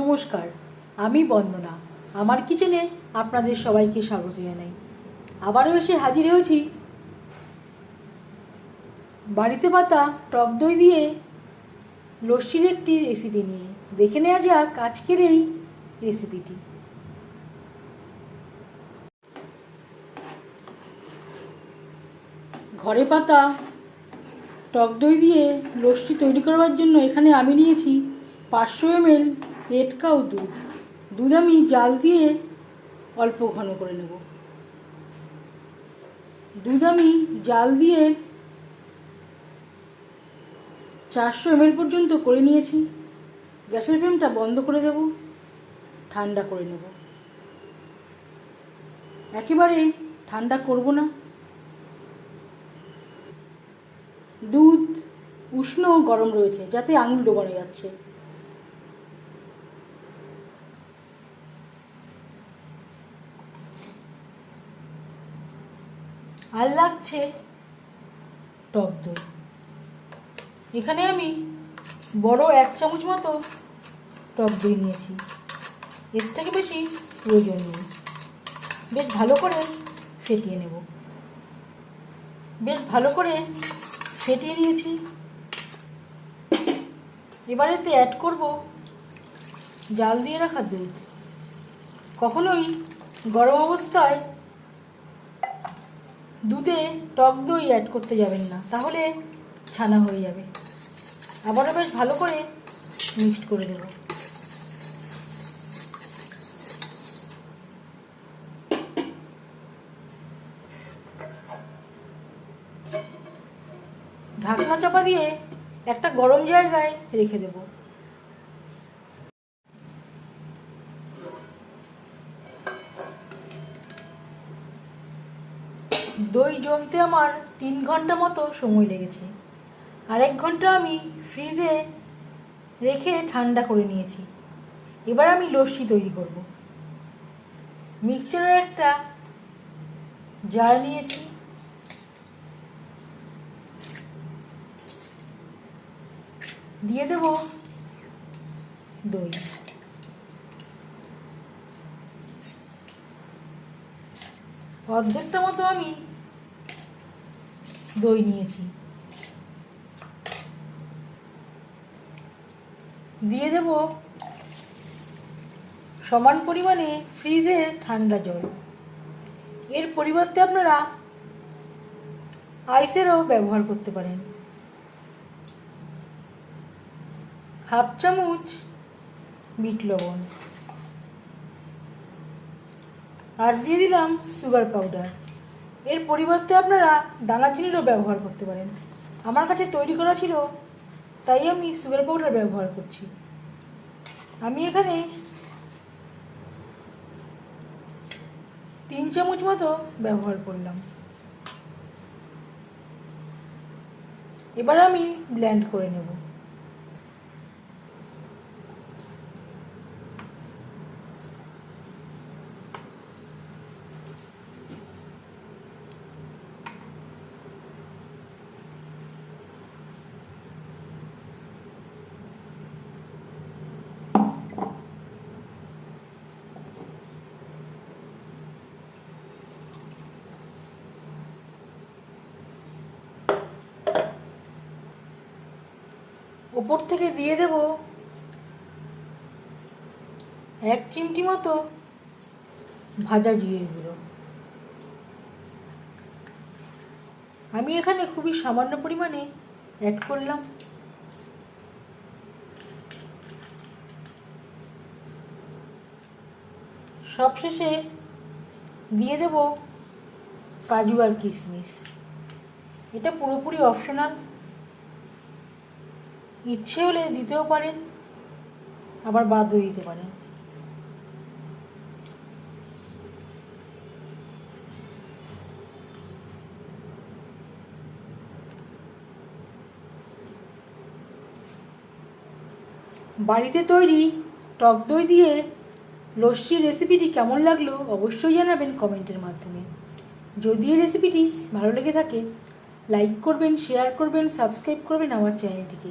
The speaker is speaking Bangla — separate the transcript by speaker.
Speaker 1: নমস্কার, আমি বন্দনা। আমার কিচেনে আপনাদের সবাইকে স্বাগত জানাই। আবারও এসে হাজির হয়েছি। বাড়িতে পাতা, টক দই দিয়ে লস্যির একটি রেসিপি নিয়ে। দেখে নেওয়া যাক আজকের এই রেসিপিটি ঘরে পাতা, টক দই দিয়ে লস্যি তৈরি করবার জন্য এখানে আমি নিয়েছি পাঁচশো এমএল রেড কাউ দুধ। দুধ আমি জাল দিয়ে অল্প ঘন করে নেব। দুধ আমি জাল দিয়ে চারশো এমএল পর্যন্ত করে নিয়েছি। গ্যাসের ফ্লেমটা বন্ধ করে দেব, ঠান্ডা করে নেব। একেবারে ঠান্ডা করব না। দুধ উষ্ণ গরম রয়েছে, যাতে আঙুল ডোবানো যাচ্ছে। আর লাগছে। টক দই। এখানে আমি বড় এক চামচ মতো টক দই নিয়েছি। এর থেকে বেশি প্রয়োজন নেই। বেশ ভালো করে ফেটিয়ে নেব। বেশ ভালো করে ফেটিয়ে নিয়েছি। এবার এতে অ্যাড করব জাল দিয়ে রাখা দুধ কখনোই গরম অবস্থায় দুধে টক দই অ্যাড করতে যাবেন না, তাহলে ছানা হয়ে যাবে। আবারও বেশ ভালো করে মিক্সড করে দেব ঢাকনা চাপা দিয়ে একটা গরম জায়গায় রেখে দেব। দই জমতে আমার তিন ঘণ্টা মতো সময় লেগেছে। আর এক ঘণ্টা আমি ফ্রিজে রেখে ঠান্ডা করে নিয়েছি। এবার আমি লস্যি তৈরি করব। মিক্সচারের একটা জার নিয়েছি। দিয়ে দেব দই। অর্ধেকটা মতো আমি দই নিয়েছি। দিয়ে দেব সমান পরিমাণে ফ্রিজের ঠান্ডা জল। এর পরিবর্তে আপনারা আইসেরও ব্যবহার করতে পারেন। হাফ চামচ বিট লবণ। আর দিয়ে দিলাম সুগার পাউডার এর পরিবর্তে আপনারা দানা চিনিরও ব্যবহার করতে পারেন। আমার কাছে তৈরি করা ছিল, তাই আমি সুগার পাউডার ব্যবহার করছি। আমি এখানে তিন চামচ মতো ব্যবহার করলাম। এবার আমি ব্ল্যান্ড করে নেব। ওপর থেকে দিয়ে দেব এক চিমটি মতো ভাজা জিরের গুঁড়ো। আমি এখানে খুবই সামান্য পরিমাণে অ্যাড করলাম। সবশেষে দিয়ে দেব কাজু আর কিশমিশ। এটা পুরোপুরি অপশনাল ইচ্ছে হলে দিতেও পারেন, আবার বাদও দিতে পারেন। বাড়িতে তৈরি টক দই দিয়ে লস্যির রেসিপিটি কেমন লাগল অবশ্যই জানাবেন কমেন্টের মাধ্যমে। যদি এই রেসিপিটি ভালো লেগে থাকে লাইক করবেন শেয়ার করবেন সাবস্ক্রাইব করবেন আমার চ্যানেলটিকে